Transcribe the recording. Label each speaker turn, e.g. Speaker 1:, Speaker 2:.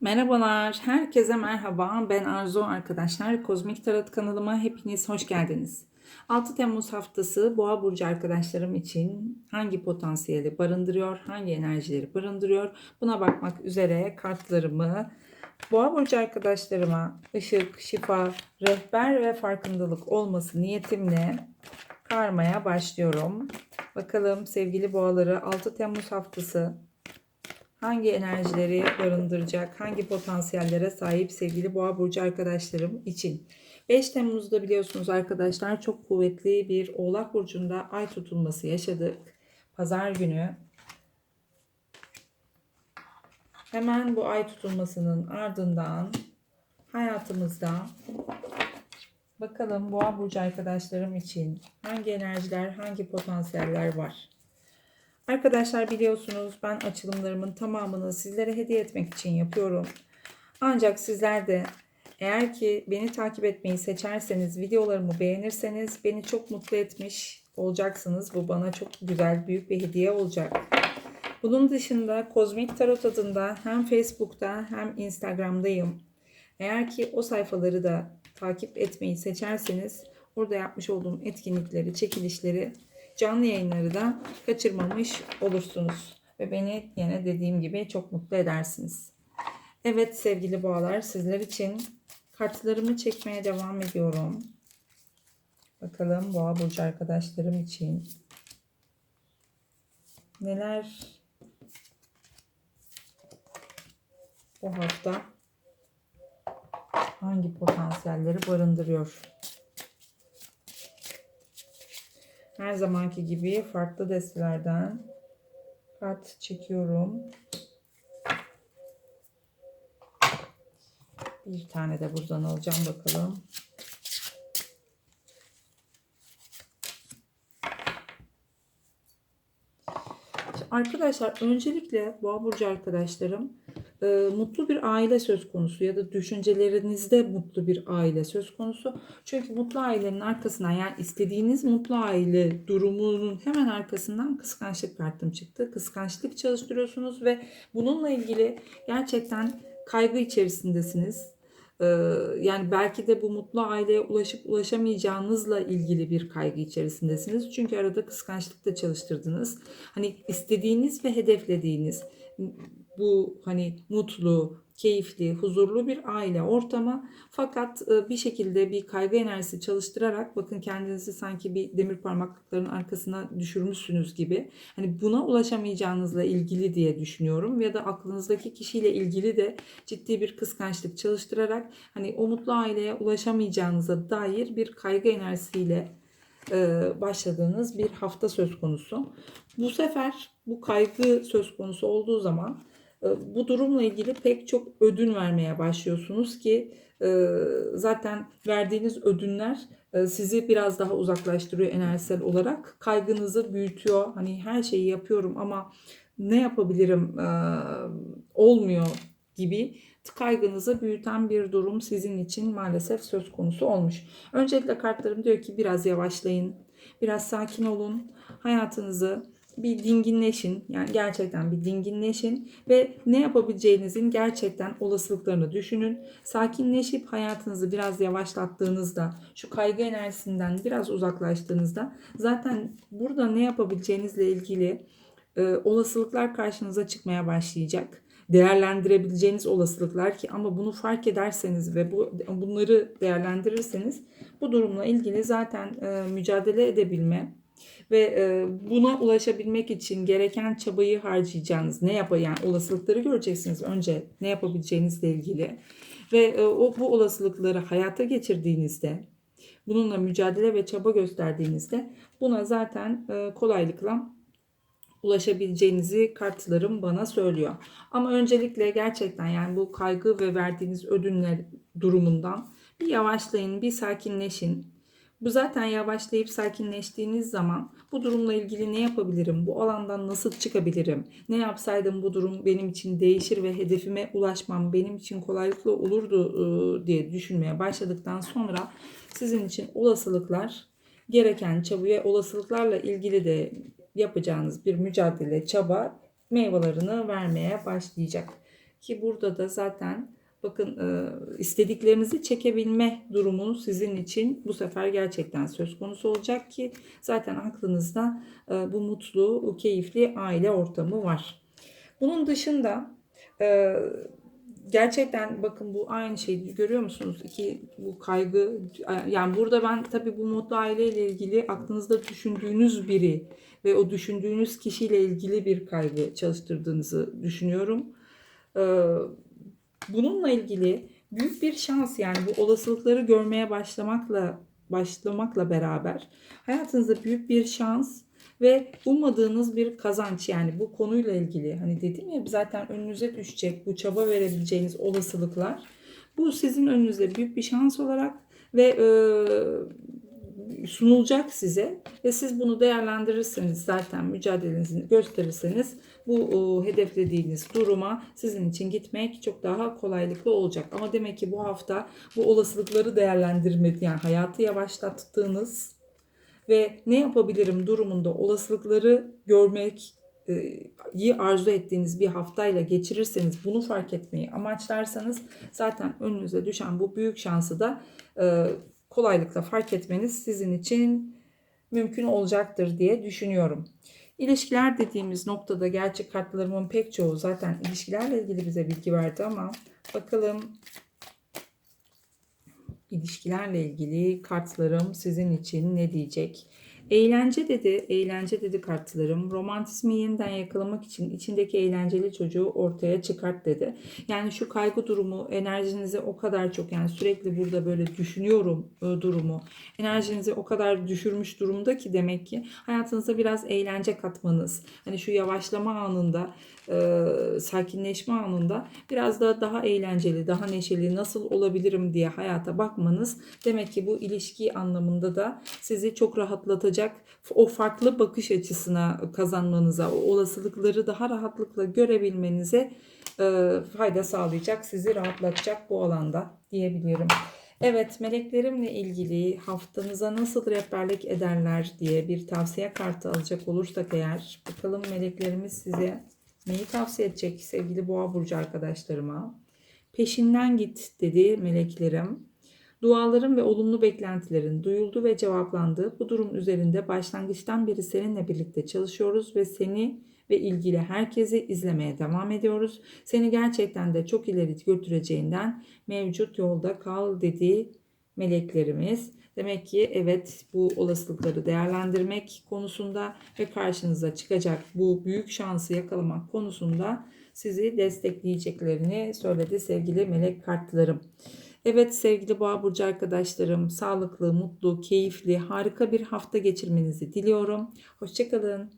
Speaker 1: Merhabalar, herkese merhaba. Ben Arzu arkadaşlar. Kozmik Tarot kanalıma hepiniz hoş geldiniz. 6 Temmuz haftası Boğa burcu arkadaşlarım için hangi potansiyeli barındırıyor, hangi enerjileri barındırıyor? Buna bakmak üzere kartlarımı Boğa burcu arkadaşlarıma ışık, şifa, rehber ve farkındalık olması niyetimle karmaya başlıyorum. Bakalım sevgili boğaları 6 Temmuz haftası hangi enerjileri barındıracak, hangi potansiyellere sahip sevgili boğa burcu arkadaşlarım için. 5 Temmuz'da biliyorsunuz arkadaşlar çok kuvvetli bir oğlak burcunda ay tutulması yaşadık. Pazar günü. Hemen bu ay tutulmasının ardından hayatımızda bakalım boğa burcu arkadaşlarım için hangi enerjiler, hangi potansiyeller var. Arkadaşlar biliyorsunuz ben açılımlarımın tamamını sizlere hediye etmek için yapıyorum. Ancak sizler de eğer ki beni takip etmeyi seçerseniz, videolarımı beğenirseniz beni çok mutlu etmiş olacaksınız. Bu bana çok güzel, büyük bir hediye olacak. Bunun dışında Kozmik Tarot adında hem Facebook'ta hem Instagram'dayım. Eğer ki o sayfaları da takip etmeyi seçerseniz orada yapmış olduğum etkinlikleri, çekilişleri canlı yayınları da kaçırmamış olursunuz. Ve beni yine dediğim gibi çok mutlu edersiniz. Evet sevgili boğalar sizler için kartlarımı çekmeye devam ediyorum. Bakalım boğa burcu arkadaşlarım için neler bu hafta hangi potansiyelleri barındırıyor? Her zamanki gibi farklı destelerden kart çekiyorum. Bir tane de buradan alacağım bakalım. Arkadaşlar öncelikle boğa burcu arkadaşlarım e, mutlu bir aile söz konusu ya da düşüncelerinizde mutlu bir aile söz konusu. Çünkü mutlu ailenin arkasından yani istediğiniz mutlu aile durumunun hemen arkasından kıskançlık kartım çıktı. Kıskançlık çalıştırıyorsunuz ve bununla ilgili gerçekten kaygı içerisindesiniz. Ee, yani belki de bu mutlu aileye ulaşıp ulaşamayacağınızla ilgili bir kaygı içerisindesiniz. Çünkü arada kıskançlık da çalıştırdınız. Hani istediğiniz ve hedeflediğiniz bu hani mutlu, keyifli, huzurlu bir aile ortamı fakat e, bir şekilde bir kaygı enerjisi çalıştırarak bakın kendinizi sanki bir demir parmaklıkların arkasına düşürmüşsünüz gibi. Hani buna ulaşamayacağınızla ilgili diye düşünüyorum ya da aklınızdaki kişiyle ilgili de ciddi bir kıskançlık çalıştırarak hani o mutlu aileye ulaşamayacağınıza dair bir kaygı enerjisiyle e, başladığınız bir hafta söz konusu. Bu sefer bu kaygı söz konusu olduğu zaman bu durumla ilgili pek çok ödün vermeye başlıyorsunuz ki e, zaten verdiğiniz ödünler e, sizi biraz daha uzaklaştırıyor enerjisel olarak. Kaygınızı büyütüyor. Hani her şeyi yapıyorum ama ne yapabilirim olmuyor gibi kaygınızı büyüten bir durum sizin için maalesef söz konusu olmuş. Öncelikle kartlarım diyor ki biraz yavaşlayın, biraz sakin olun, hayatınızı bir dinginleşin. Yani gerçekten bir dinginleşin ve ne yapabileceğinizin gerçekten olasılıklarını düşünün. Sakinleşip hayatınızı biraz yavaşlattığınızda, şu kaygı enerjisinden biraz uzaklaştığınızda zaten burada ne yapabileceğinizle ilgili e, olasılıklar karşınıza çıkmaya başlayacak değerlendirebileceğiniz olasılıklar ki ama bunu fark ederseniz ve bu bunları değerlendirirseniz bu durumla ilgili zaten e, mücadele edebilme ve e, buna ulaşabilmek için gereken çabayı harcayacağınız ne yap yani olasılıkları göreceksiniz önce ne yapabileceğinizle ilgili ve e, o bu olasılıkları hayata geçirdiğinizde bununla mücadele ve çaba gösterdiğinizde buna zaten e, kolaylıkla ulaşabileceğinizi kartlarım bana söylüyor. Ama öncelikle gerçekten yani bu kaygı ve verdiğiniz ödünler durumundan bir yavaşlayın, bir sakinleşin. Bu zaten yavaşlayıp sakinleştiğiniz zaman bu durumla ilgili ne yapabilirim? Bu alandan nasıl çıkabilirim? Ne yapsaydım bu durum benim için değişir ve hedefime ulaşmam benim için kolaylıkla olurdu diye düşünmeye başladıktan sonra sizin için olasılıklar gereken çabaya olasılıklarla ilgili de yapacağınız bir mücadele, çaba meyvelerini vermeye başlayacak. Ki burada da zaten bakın e, istediklerinizi çekebilme durumu sizin için bu sefer gerçekten söz konusu olacak ki zaten aklınızda e, bu mutlu, keyifli aile ortamı var. Bunun dışında e, gerçekten bakın bu aynı şeyi görüyor musunuz? İki bu kaygı yani burada ben tabii bu mutlu aileyle ilgili aklınızda düşündüğünüz biri ve o düşündüğünüz kişiyle ilgili bir kaygı çalıştırdığınızı düşünüyorum. Ee, bununla ilgili büyük bir şans yani bu olasılıkları görmeye başlamakla başlamakla beraber hayatınızda büyük bir şans ve ummadığınız bir kazanç yani bu konuyla ilgili hani dedim ya zaten önünüze düşecek bu çaba verebileceğiniz olasılıklar. Bu sizin önünüzde büyük bir şans olarak ve e, sunulacak size ve siz bunu değerlendirirseniz zaten mücadelenizi gösterirseniz bu e, hedeflediğiniz duruma sizin için gitmek çok daha kolaylıkla olacak. Ama demek ki bu hafta bu olasılıkları değerlendirmedi yani hayatı yavaşlattığınız ve ne yapabilirim durumunda olasılıkları görmek iyi arzu ettiğiniz bir haftayla geçirirseniz bunu fark etmeyi amaçlarsanız zaten önünüze düşen bu büyük şansı da e, kolaylıkla fark etmeniz sizin için mümkün olacaktır diye düşünüyorum. İlişkiler dediğimiz noktada gerçek kartlarımın pek çoğu zaten ilişkilerle ilgili bize bilgi verdi ama bakalım ilişkilerle ilgili kartlarım sizin için ne diyecek? Eğlence dedi, eğlence dedi kartlarım. Romantizmi yeniden yakalamak için içindeki eğlenceli çocuğu ortaya çıkart dedi. Yani şu kaygı durumu enerjinizi o kadar çok yani sürekli burada böyle düşünüyorum e, durumu. Enerjinizi o kadar düşürmüş durumda ki demek ki hayatınıza biraz eğlence katmanız. Hani şu yavaşlama anında e, sakinleşme anında biraz da daha eğlenceli, daha neşeli nasıl olabilirim diye hayata bakmanız demek ki bu ilişki anlamında da sizi çok rahatlatacak o farklı bakış açısına kazanmanıza, o olasılıkları daha rahatlıkla görebilmenize e, fayda sağlayacak, sizi rahatlatacak bu alanda diyebilirim. Evet, meleklerimle ilgili haftanıza nasıl rehberlik ederler diye bir tavsiye kartı alacak olursak eğer, bakalım meleklerimiz size Neyi tavsiye edecek sevgili boğa burcu arkadaşlarıma? Peşinden git dedi meleklerim. Duaların ve olumlu beklentilerin duyuldu ve cevaplandı. Bu durum üzerinde başlangıçtan beri seninle birlikte çalışıyoruz ve seni ve ilgili herkesi izlemeye devam ediyoruz. Seni gerçekten de çok ileri götüreceğinden mevcut yolda kal dedi meleklerimiz. Demek ki evet bu olasılıkları değerlendirmek konusunda ve karşınıza çıkacak bu büyük şansı yakalamak konusunda sizi destekleyeceklerini söyledi sevgili melek kartlarım. Evet sevgili Boğa Burcu arkadaşlarım sağlıklı, mutlu, keyifli, harika bir hafta geçirmenizi diliyorum. Hoşçakalın.